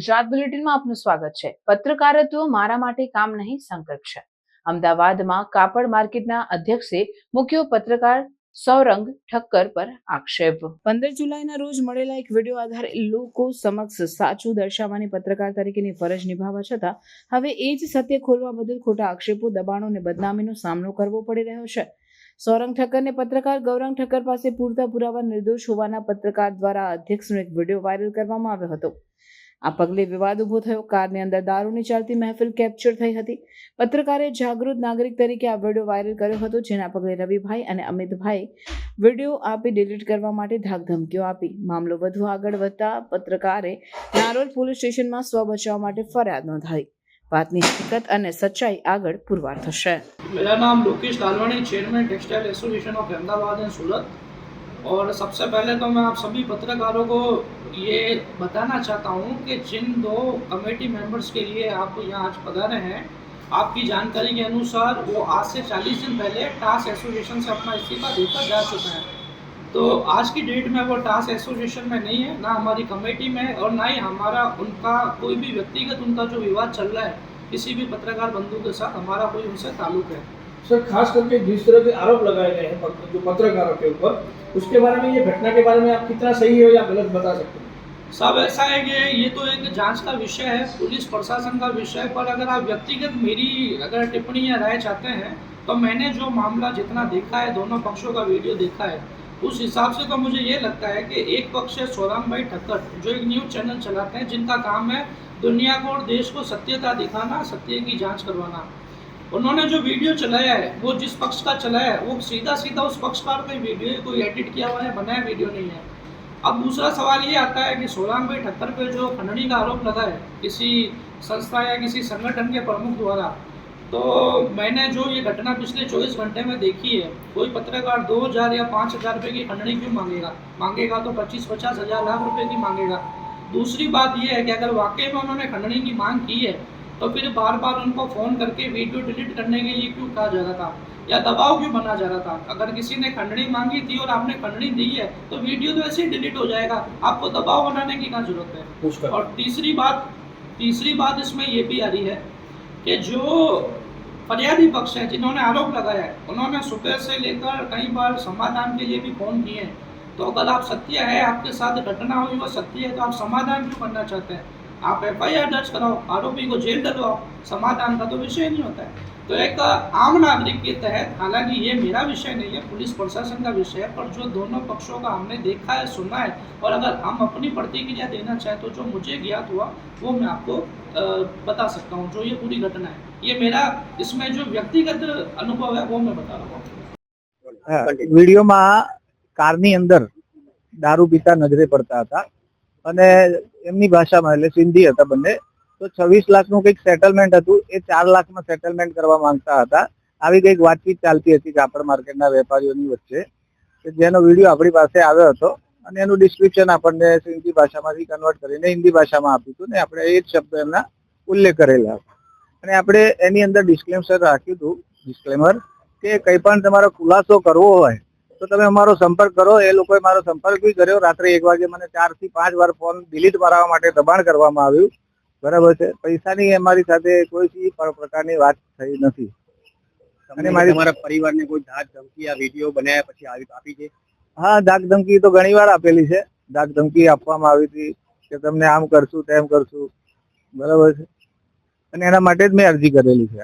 ગુજરાત બુલેટિનમાં આપનું સ્વાગત છે. પત્રકારત્વ મારા માટે કામ નહીં, સંકલ્પ છે. અમદાવાદમાં કાપડ માર્કેટના અધ્યક્ષે મુખ્ય પત્રકાર સૌરંગ ઠક્કર પર આક્ષેપ. પંદર જુલાઈના રોજ મળેલા એક વીડિયો આધારે લોકો સમક્ષ સાચું દર્શાવવાની પત્રકાર તરીકેની ફરજ નિભાવવા છતાં હવે એ જ સત્ય ખોલવા બદલ ખોટા આક્ષેપો, દબાણો અને બદનામીનો સામનો કરવો પડી રહ્યો છે. સૌરંગ ઠક્કરને પત્રકાર ગૌરંગ ઠક્કર પાસે પૂરતા પુરાવા નિર્દોષ હોવાના પત્રકાર દ્વારા અધ્યક્ષનો એક વીડિયો વાયરલ કરવામાં આવ્યો હતો. આ પગલે વિવાદ ઊભો થયો. કારની અંદર દારૂની ચાલતી મહેફિલ કેપ્ચર થઈ હતી. પત્રકારે જાગૃત નાગરિક તરીકે આ વીડિયો વાયરલ કર્યો હતો, જેના પગલે રવિભાઈ અને અમિતભાઈ વીડિયો આપી ડિલીટ કરવા માટે ધાકધમકીઓ આપી. મામલો વધુ આગળ વધતા પત્રકારે નારોલ પોલીસ સ્ટેશનમાં સ્વ બચાવ માટે ફરિયાદ નોંધાવી. વાતની હકીકત અને સચ્ચાઈ આગળ પુરવાર થશે. મેરા નામ Lokesh Lalwani chairman textile association of Ahmedabad and Surat और सबसे पहले तो मैं आप सभी पत्रकारों को ये बताना चाहता हूँ कि जिन दो कमेटी मेंबर्स के लिए आप यहाँ आज पधारे हैं, आपकी जानकारी के अनुसार वो आज से 40 दिन पहले टास्क एसोसिएशन से अपना इस्तीफा देकर जा चुके हैं। तो आज की डेट में वो टास्क एसोसिएशन में नहीं है, ना हमारी कमेटी में और ना ही हमारा उनका कोई भी व्यक्तिगत उनका जो विवाद चल रहा है, किसी भी पत्रकार बंधु के साथ हमारा कोई उनसे ताल्लुक है। सर, खास करके जिस तरह के आरोप लगाए गए हैं जो पत्रकारों के ऊपर, उसके बारे में, ये घटना के बारे में आप कितना सही है या गलत बता सकते हैं? सब ऐसा है कि ये तो एक जाँच का विषय है, पुलिस प्रशासन का विषय पर अगर आप व्यक्तिगत मेरी अगर टिप्पणी या राय चाहते हैं तो मैंने जो मामला जितना देखा है, दोनों पक्षों का वीडियो देखा है, उस हिसाब से तो मुझे ये लगता है कि एक पक्ष है सोराम भाई ठक्कर, जो एक न्यूज़ चैनल चलाते हैं, जिनका काम है दुनिया को और देश को सत्यता दिखाना, सत्य की जाँच करवाना। उन्होंने जो वीडियो चलाया है, वो जिस पक्ष का चलाया है, वो सीधा सीधा उस पक्षकार का वीडियो है कोई एडिट किया हुआ है, बनाया वीडियो नहीं है। अब दूसरा सवाल ये आता है कि भाई ठक्कर पे जो खंडनी का आरोप लगा है, किसी संस्था या किसी संगठन के प्रमुख द्वारा तो मैंने जो ये घटना पिछले 24 घंटे में देखी है, कोई पत्रकार 2000 या 5000 रुपए की खंडनी क्यों मांगेगा? मांगेगा तो 25 पचास हज़ार लाख रुपए की मांगेगा। दूसरी बात यह है कि अगर वाकई में उन्होंने खंडनी की मांग की है तो फिर बार बार उनको फ़ोन करके वीडियो डिलीट करने के लिए क्यों कहा जा रहा था? या दबाव क्यों बना जा रहा था? अगर किसी ने खंडनी मांगी थी और आपने खंडनी दी है तो वीडियो तो ऐसे ही डिलीट हो जाएगा। आपको दबाव बनाने की क्या ज़रूरत है? और तीसरी बात तीसरी बात इसमें ये भी आ रही है कि जो फरियादी पक्ष है जिन्होंने आरोप लगाया है उन्होंने सुबह से लेकर कई बार समाधान के लिए भी फ़ोन किए हैं। तो अगर आप सत्य है आपके साथ घटना हुई वो सत्य है तो आप समाधान क्यों करना चाहते हैं? आप एफ़ आई आर दर्ज कराओ आरोपी को जेल डलवाओ समाधान का तो विषय नहीं होता है। तो एक आम नागरिक के तहत हालाँकि ये मेरा विषय नहीं है पुलिस प्रशासन का विषय है पर जो दोनों पक्षों का हमने देखा है सुना है और अगर हम अपनी प्रतिक्रिया देना चाहें तो जो मुझे ज्ञात हुआ वो मैं आपको बता सकता हूँ जो ये पूरी घटना है। ये मेरा इसमें जो व्यक्तिगत अनुभव है वो मैं बता रहा हूँ। हाँ, वीडियो में कार अंदर दारू पीता नजरे पड़ता था। અને એમની ભાષામાં, એટલે સિંધી હતા બંને, તો છવ્વીસ લાખનું કંઈક સેટલમેન્ટ હતું, એ ચાર લાખમાં સેટલમેન્ટ કરવા માંગતા હતા. આવી કંઈક વાતચીત ચાલતી હતી કાપડ માર્કેટના વેપારીઓની વચ્ચે, કે જેનો વીડિયો આપણી પાસે આવ્યો હતો, અને એનું ડિસ્ક્રિપ્શન આપણને સિંધી ભાષામાંથી કન્વર્ટ કરીને હિન્દી ભાષામાં આપ્યું હતું, ને આપણે એ જ શબ્દ એમના ઉલ્લેખ કરેલા અને આપણે એની અંદર ડિસ્ક્લેમર રાખ્યું હતું ડિસ્ક્લેમર કે કંઈ પણ તમારો ખુલાસો કરવો હોય તો તમે અમારો સંપર્ક કરો. એ લોકોએ મારો સંપર્ક બી કર્યો. રાત્રે એક વાગે મને ચારથી પાંચ વાર ફોન ડિલીટ મારવા માટે દબાણ કરવામાં આવ્યું. બરાબર છે. પૈસાની અમારી સાથે કોઈ પ્રકારની વાત થઈ નથી. તમને અને મારી- તમારા પરિવારને કોઈ ધાક ધમકી આ વીડિયો બનાવ્યા પછી આવી આપી છે? હા ધાક ધમકી તો ઘણી વાર આપેલી છે. ધાક ધમકી આપવામાં આવી હતી કે તમને આમ કરશું તેમ કરશું. બરાબર છે. અને એના માટે જ મેં અરજી કરેલી છે.